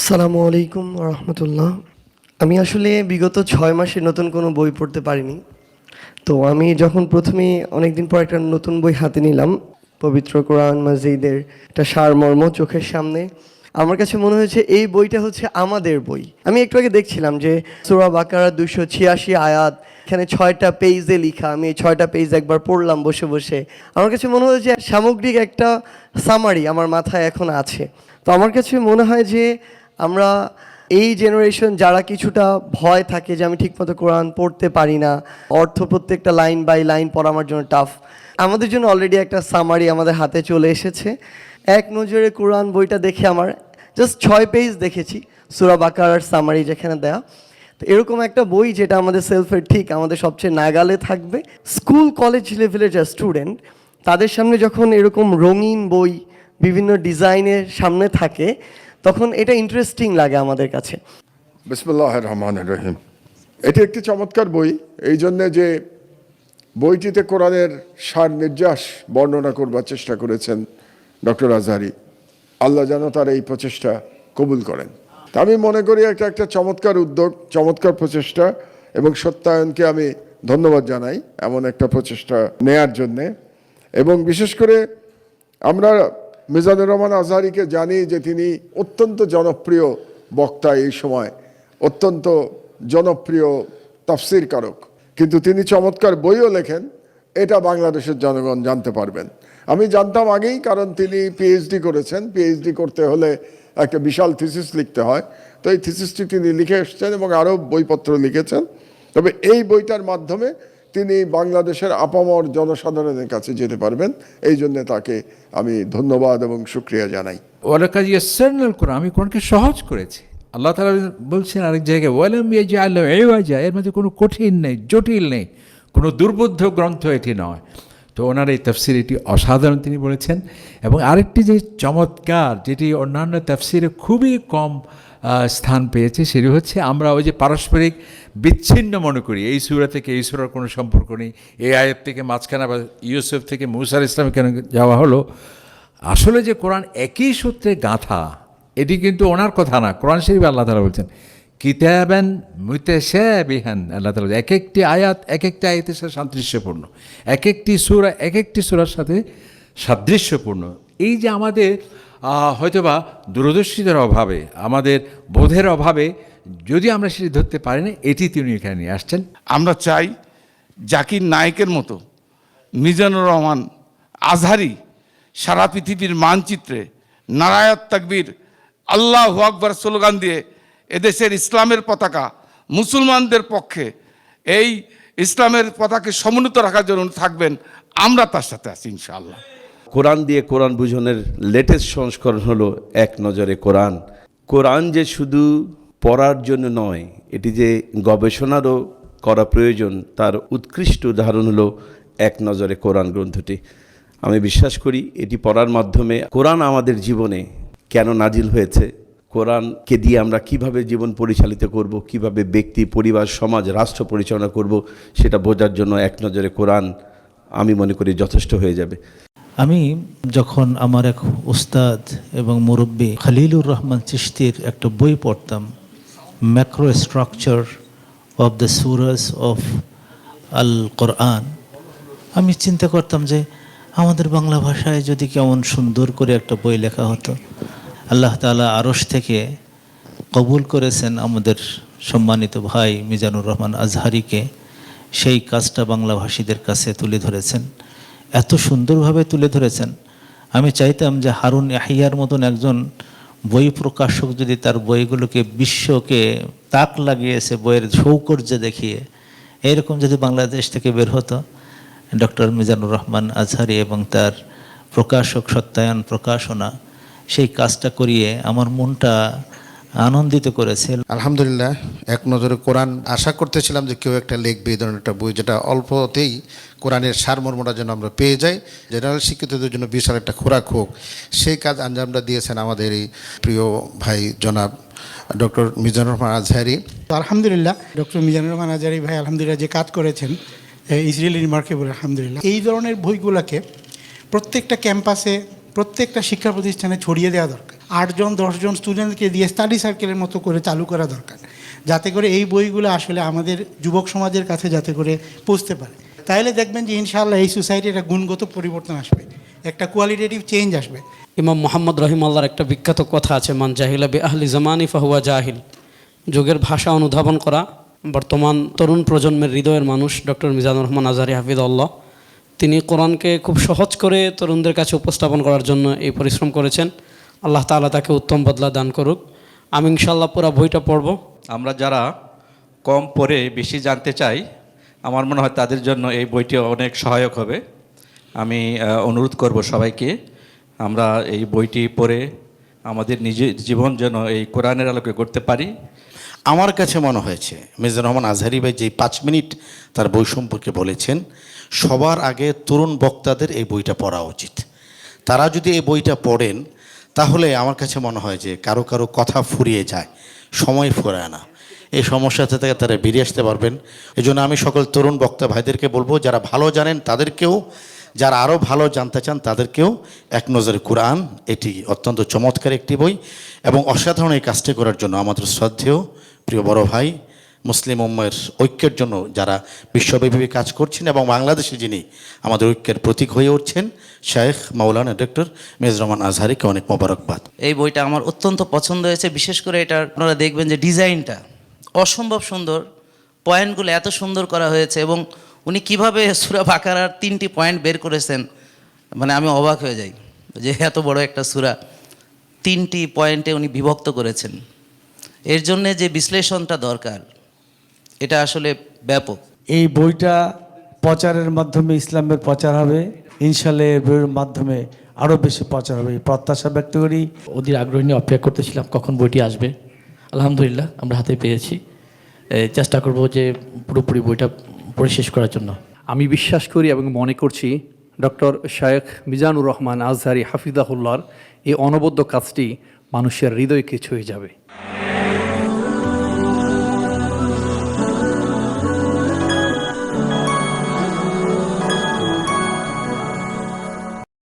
আসসালামু আলাইকুম রহমতুল্লাহ। আমি আসলে বিগত ছয় মাসে নতুন কোনো বই পড়তে পারিনি। তো আমি যখন প্রথমে অনেকদিন পর একটা নতুন বই হাতে নিলাম, পবিত্র কোরআন মসজিদের একটা সারমর্ম চোখের সামনে, আমার কাছে মনে হয়েছে এই বইটা হচ্ছে আমাদের বই। আমি একটু আগে দেখছিলাম যে সুরা বাকারা দুশো ছিয়াশি আয়াত, এখানে ছয়টা পেজে লেখা, আমি ছয়টা পেজ একবার পড়লাম বসে বসে। আমার কাছে মনে হয়েছে সামগ্রিক একটা সামারি আমার মাথায় এখন আছে। তো আমার কাছে মনে হয় যে আমরা এই জেনারেশন যারা কিছুটা ভয় থাকে যে আমি ঠিকমতো কোরআন পড়তে পারি না, অর্থ প্রত্যেকটা লাইন বাই লাইন পড়া আমার জন্য টাফ আমাদের জন্য অলরেডি একটা সামারি আমাদের হাতে চলে এসেছে। এক নজরে কোরআন বইটা দেখে আমার জাস্ট ছয় পেজ দেখেছি, সুরা বাকার সামারি যেখানে দেয়া। তো এরকম একটা বই যেটা আমাদের সেলফের ঠিক আমাদের সবচেয়ে নাগালে থাকবে। স্কুল কলেজ লেভেলের যা স্টুডেন্ট তাদের সামনে যখন এরকম রঙিন বই বিভিন্ন ডিজাইনের সামনে থাকে তখন এটা ইন্টারেস্টিং লাগে আমাদের কাছে। বিসমুল্লাহ রহমান রহিম। এটি একটি চমৎকার বই। এই জন্যে যে বইটিতে কোরআনের সার নির্যাস বর্ণনা করবার চেষ্টা করেছেন ডক্টর আজহারি, আল্লাহ যেন তার এই প্রচেষ্টা কবুল করেন। তা আমি মনে করি একটা একটা চমৎকার উদ্যোগ, চমৎকার প্রচেষ্টা এবং সত্যায়নকে আমি ধন্যবাদ জানাই এমন একটা প্রচেষ্টা নেয়ার জন্যে। এবং বিশেষ করে আমরা মিজানুর রহমান আজহারিকে জানি যে তিনি অত্যন্ত জনপ্রিয় বক্তা এই সময়, অত্যন্ত জনপ্রিয় তাফসির কারক কিন্তু তিনি চমৎকার বইও লেখেন, এটা বাংলাদেশের জনগণ জানতে পারবেন। আমি জানতাম আগেই কারণ তিনি পিএইচডি করেছেন। পিএইচডি করতে হলে একটা বিশাল থিসিস লিখতে হয়। তো এই থিসিসটি তিনি লিখে এসছেন এবং আরও বইপত্র লিখেছেন। তবে এই বইটার মাধ্যমে তিনি বাংলাদেশের আপামর জনসাধারণের কাছে যেতে পারবেন। এই জন্য তাকে আমি ধন্যবাদ এবং সুক্রিয়া জানাই। কাজ আমি কোরআনকে সহজ করেছি। আল্লাহ তালা বলছেন আরেক জায়গায় এর মধ্যে কোনো কঠিন নেই, জটিল নেই, কোনো দুর্বোধ্য গ্রন্থ এটি নয়। তো ওনার এই তফসির এটি অসাধারণ তিনি বলেছেন। এবং আরেকটি যে চমৎকার, যেটি অন্যান্য তফসিরে খুবই কম স্থান পেয়েছে। সেটি হচ্ছে আমরা ওই যে পারস্পরিক বিচ্ছিন্ন মনে করি। এই সুরা থেকে এই সুরার কোনো সম্পর্ক নেই। এই আয়াত থেকে মাঝখানে বা ইউসুফ থেকে মুসার ইসলাম কেন যাওয়া হলো? আসলে যে কোরআন একই সূত্রে গাঁথা, এটি কিন্তু ওনার কথা না। কোরআন শরীফ আল্লাহ তালা বলছেন, কিতাবেন বিহান আল্লাহ তালা এক একটি আয়াত, এক একটি আয়াতের সাথে সাদৃশ্যপূর্ণ। এক একটি সুরা, এক একটি সুরার সাথে সাদৃশ্যপূর্ণ। এই যে আমাদের হয়তোবা দূরদর্শীদের অভাবে, আমাদের বোধের অভাবে যদি আমরা সেটি ধরতে পারি না, এটি তিনি এখানে নিয়ে আসছেন। আমরা চাই জাকির নায়কের মতো মিজানুর রহমান আজহারি সারা পৃথিবীর মানচিত্রে নারায়ত তাকবীর, আল্লাহ আকবর স্লোগান দিয়ে এদেশের ইসলামের পতাকা মুসলমানদের পক্ষে এই ইসলামের পতাকে সমুন্নত রাখার জন্য থাকবেন। আমরা তার সাথে আছি, ইনশাআল্লাহ। কোরআন দিয়ে কোরআন বুঝনের লেটেস্ট সংস্করণ হলো এক নজরে কোরআন। কোরআন যে শুধু পড়ার জন্য নয়, এটি যে গবেষণারও করা প্রয়োজন, তার উৎকৃষ্ট উদাহরণ হলো এক নজরে কোরআন গ্রন্থটি। আমি বিশ্বাস করি এটি পড়ার মাধ্যমে কোরআন আমাদের জীবনে কেন নাজিল হয়েছে, কোরআনকে দিয়ে আমরা কীভাবে জীবন পরিচালিত করব, কীভাবে ব্যক্তি, পরিবার, সমাজ, রাষ্ট্র পরিচালনা করব, সেটা বোঝার জন্য এক নজরে কোরআন আমি মনে করি যথেষ্ট হয়ে যাবে। আমি যখন আমার এক উস্তাদ এবং মুরব্বী খালিলুর রহমান চিশতির একটা বই পড়তাম macro structure of the surahs of al Quran আমি চিন্তা করতাম যে আমাদের বাংলা ভাষায় যদি কেমন সুন্দর করে একটা বই লেখা হতো, আল্লাহ তাআলা আরশ থেকে কবুল করেছেন আমাদের সম্মানিত ভাই মিজানুর রহমান আজহারিকে, সেই কাজটা বাংলাভাষীদের কাছে তুলে ধরেছেন। এত সুন্দরভাবে তুলে ধরেছেন। আমি চাইতাম যে হারুন ইয়াহিয়ার মতন একজন বই প্রকাশক যদি তার বইগুলোকে বিশ্বকে তাক লাগিয়েছে, বইয়ের সৌকর্য দেখিয়ে এইরকম যদি বাংলাদেশ থেকে বের হতো, ডক্টর মিজানুর রহমান আজহারি এবং তার প্রকাশক সত্যায়ন প্রকাশনা, সেই কাজটা করিয়ে আমার মনটা আনন্দিত করেছে আলহামদুলিল্লাহ এক নজরে কোরআন আশা করতেছিলাম যে কেউ একটা লিখবে এই ধরনের একটা বই যেটা অল্পতেই কোরআনের সারমর্মটা যেন আমরা পেয়ে যাই। জেনারেল শিক্ষিতদের জন্য বিশাল একটা খোরাক হোক। সেই কাজ আঞ্জামটা দিয়েছেন আমাদের এই প্রিয় ভাই জনাব ডক্টর মিজানুর রহমান আজহারি। তো আলহামদুলিল্লাহ ডক্টর মিজানুর রহমান আজহারি ভাই আলহামদুলিল্লাহ যে কাজ করেছেন ইসরায়েল রিমার্কেবল আলহামদুলিল্লাহ। এই ধরনের বইগুলোকে প্রত্যেকটা ক্যাম্পাসে প্রত্যেকটা শিক্ষা প্রতিষ্ঠানে ছড়িয়ে দেওয়া দরকার। আটজন, দশজন স্টুডেন্টকে দিয়ে স্টাডি সার্কেলের মতো করে চালু করা দরকার। যাতে করে এই বইগুলো আসলে আমাদের যুবক সমাজের কাছে যাতে করে পৌঁছতে পারে। তাহলে দেখবেন যে ইনশাআল্লাহ এই সোসাইটির একটা গুণগত পরিবর্তন আসবে, একটা কোয়ালিটেটিভ চেঞ্জ আসবে। ইমাম মোহাম্মদ রহিম আল্লাহর একটা বিখ্যাত কথা আছে, মান জাহিলা বে আহলি জামানি ফাহুয়া জাহিল। যুগের ভাষা অনুধাবন করা বর্তমান তরুণ প্রজন্মের হৃদয়ের মানুষ, ডক্টর মিজানুর রহমান আজহারি হাফিদুল্লাহ তিনি কোরআনকে খুব সহজ করে তরুণদের কাছে উপস্থাপন করার জন্য এই পরিশ্রম করেছেন। আল্লাহ তাআলা তাকে উত্তম বদলা দান করুক। আমি ইনশাল্লাহ পুরা বইটা পড়ব। আমরা যারা কম পড়ে বেশি জানতে চাই আমার মনে হয় তাদের জন্য এই বইটি অনেক সহায়ক হবে। আমি অনুরোধ করব সবাইকে আমরা এই বইটি পড়ে আমাদের নিজের জীবন যেন এই কোরআনের আলোকে করতে পারি। আমার কাছে মনে হয়েছে মিজানুর রহমান আজহারি ভাই যে পাঁচ মিনিট তার বই সম্পর্কে বলেছেন সবার আগে তরুণ বক্তাদের এই বইটা পড়া উচিত। তারা যদি এই বইটা পড়েন তাহলে আমার কাছে মনে হয় যে কারও কারও কথা ফুরিয়ে যায়, সময় ফুরায় না। এই সমস্যা থেকে তারা বেরিয়ে আসতে পারবেন। এই জন্য আমি সকল তরুণ বক্তা ভাইদেরকে বলব, যারা ভালো জানেন তাদেরকেও, যারা আরও ভালো জানতে চান তাদেরকেও এক নজরে কোরআন, এটি অত্যন্ত চমৎকার একটি বই এবং অসাধারণ এই কাজটি করার জন্য আমাদের শ্রদ্ধেয় প্রিয় বড় ভাই মুসলিম উম্মের ঐক্যের জন্য যারা বিশ্বব্যাপী কাজ করছেন এবং বাংলাদেশে যিনি আমাদের ঐক্যের প্রতীক হয়ে উঠছেন, শেখ মাওলানা ডক্টর মেজর রহমান আজহারিকে অনেক মোবারকবাদ। এই বইটা আমার অত্যন্ত পছন্দ হয়েছে, বিশেষ করে এটা আপনারা দেখবেন যে ডিজাইনটা অসম্ভব সুন্দর, পয়েন্টগুলো এত সুন্দর করা হয়েছে এবং উনি কীভাবে সুরা বাকারার তিনটি পয়েন্ট বের করেছেন মানে আমি অবাক হয়ে যাই যে এত বড় একটা সুরা তিনটি পয়েন্টে উনি বিভক্ত করেছেন। এর জন্যে যে বিশ্লেষণটা দরকার এটা আসলে ব্যাপক। এই বইটা প্রচারের মাধ্যমে ইসলামের প্রচার হবে। ইনশাল্লাহ এর বইয়ের মাধ্যমে আরও বেশি প্রচার হবে। এই প্রত্যাশা ব্যক্ত করি। অধীর আগ্রহ নিয়ে অপেক্ষা করতেছিলাম কখন বইটি আসবে। আলহামদুলিল্লাহ আমরা হাতে পেয়েছি। চেষ্টা করব যে পুরোপুরি বইটা পড়ে শেষ করার জন্য। আমি বিশ্বাস করি এবং মনে করছি ডক্টর শায়েখ মিজানুর রহমান আজহারি হাফিজাহুল্লাহর এই অনবদ্য কাজটি মানুষের হৃদয়কে ছুঁয়ে যাবে।